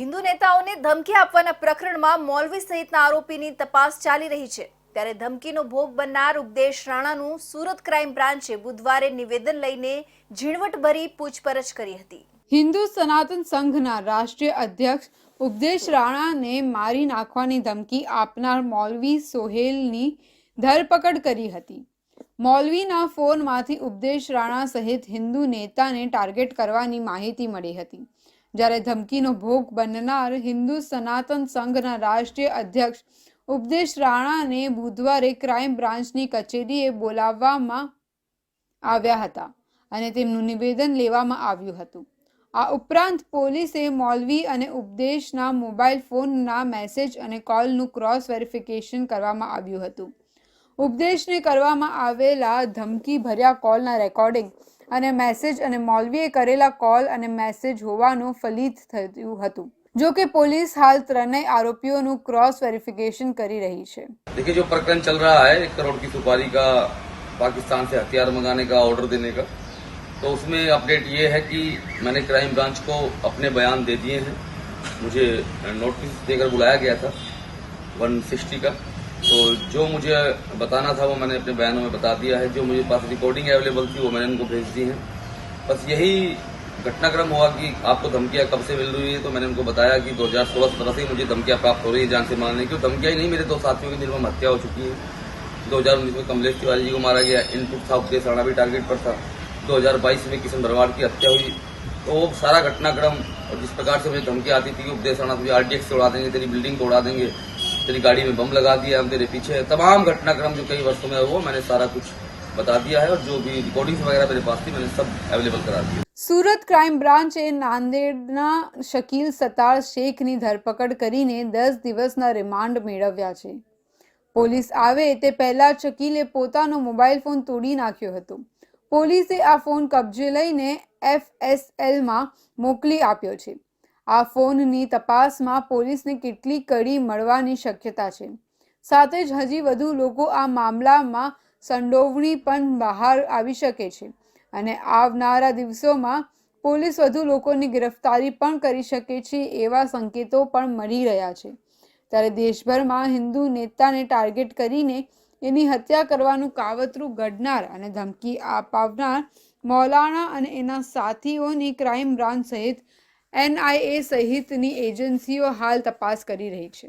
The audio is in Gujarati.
હિન્દુ નેતાઓને ધમકી આપવાના પ્રકરણમાં મૌલવી સહિતના આરોપીની તપાસ ચાલી રહી છે. ત્યારે ધમકીનો ભોગ બનનાર ઉપદેશ રાણાનું સુરત ક્રાઇમ બ્રાન્ચે બુધવારે નિવેદન લઈને ઝીણવટભરી પૂછપરછ કરી હતી. હિન્દુ સનાતન સંઘના રાષ્ટ્રીય અધ્યક્ષ ઉપદેશ રાણાને મારી નાખવાની ધમકી આપનાર મૌલવી સોહેલની ધરપકડ કરી હતી. મોલવીના ફોનમાંથી ઉપદેશ રાણા સહિત હિન્દુ નેતાને ટાર્ગેટ કરવાની માહિતી મળી હતી. જ્યારે ધમકીનો ભોગ બનનાર હિન્દુ સનાતન સંઘના રાષ્ટ્રીય અધ્યક્ષ ઉપદેશ રાણાને બુધવારે ક્રાઇમ બ્રાન્ચની કચેરીએ બોલાવવામાં આવ્યા હતા અને તેમનું નિવેદન લેવામાં આવ્યું હતું. આ ઉપરાંત પોલીસે મૌલવી અને ઉપદેશના મોબાઈલ ફોનના મેસેજ અને કોલનું ક્રોસ વેરિફિકેશન કરવામાં આવ્યું હતું. ઉપદેશને કરવામાં આવેલા ધમકી ભર્યા કોલના રેકોર્ડિંગ અને મેસેજ અને મૌલવીએ કરેલા કોલ અને મેસેજ હોવાનું ફલિત થયું હતું જો કે પોલીસ હાલ ત્રણેય આરોપીઓનું ક્રોસ વેરિફિકેશન કરી રહી છે देखिए जो प्रकरण चल रहा है एक करोड़ की सुपारी का पाकिस्तान से हथियार मंगाने का ऑर्डर देने का तो उसमें अपडेट ये है कि मैंने क्राइम ब्रांच को अपने बयान दे दिए हैं मुझे नोटिस देकर बुलाया गया था 160 का तो जो मुझे बताना था वो मैंने अपने बयानों में बता दिया है। जो मुझे पास रिकॉर्डिंग अवेलेबल थी, वो मैंने उनको भेज दी है। बस यही घटनाक्रम हुआ कि आपको धमकियाँ कब से मिल रही है तो मैंने उनको बताया कि 2016 सत्रह से मुझे धमकियाँ प्राप्त हो रही है जान से मारने की। धमकियाँ ही नहीं, मेरे दो साथियों की निर्मम हत्या हो चुकी है। 2019 में कमलेश तिवारी जी को मारा गया, इनपुट था उपदेश राणा भी टारगेट पर था। 2022 में किशन भरवाड़ की हत्या हुई। तो वो सारा घटनाक्रम और जिस प्रकार से मुझे धमकी आती थी कि उपदेश राणा तुझे आरडीएक्स से उड़ा देंगे, तेरी बिल्डिंग को उड़ा देंगे तेरी गाड़ी में बम लगा दिया हम तेरे पीछे है तमाम घटनाक्रम जो कई वर्षों में हुआ मैंने सारा कुछ बता दिया है और जो भी रिकॉर्डिंग्स वगैरह मेरे पास थी मैंने सब अवेलेबल करा दिया સુરત ક્રાઇમ બ્રાન્ચે નાંદેડના શકીલ સતાર શેખની ધરપકડ કરીને દસ દિવસના રિમાન્ડ મેળવ્યા છે પોલીસ આવે તે પહેલા શકીલે પોતાનો મોબાઈલ ફોન તોડી નાખ્યો હતો પોલીસે આ ફોન કબજે લઈને એફએસએલમાં મોકલી આપ્યો છે આ ફોનની તપાસમાં પોલીસને કેટલી કડી મળવાની શક્યતા છે. સાથે જ હજી વધુ લોકો આ મામલામાં સંડોવણી પણ બહાર આવી શકે છે અને આવનારા દિવસોમાં પોલીસ વધુ લોકોની ગિરફ્તારી પણ કરી શકે છે એવા સંકેતો પણ મળી રહ્યા છે. ત્યારે દેશભરમાં હિન્દુ નેતાને ટાર્ગેટ કરીને એની હત્યા કરવાનું કાવતરું ઘડનાર અને ધમકી અપાવનાર મૌલાના અને એના સાથીઓની ક્રાઇમ બ્રાન્ચ સહિત એનઆઈએ સહિતની એજન્સીઓ હાલ તપાસ કરી રહી છે.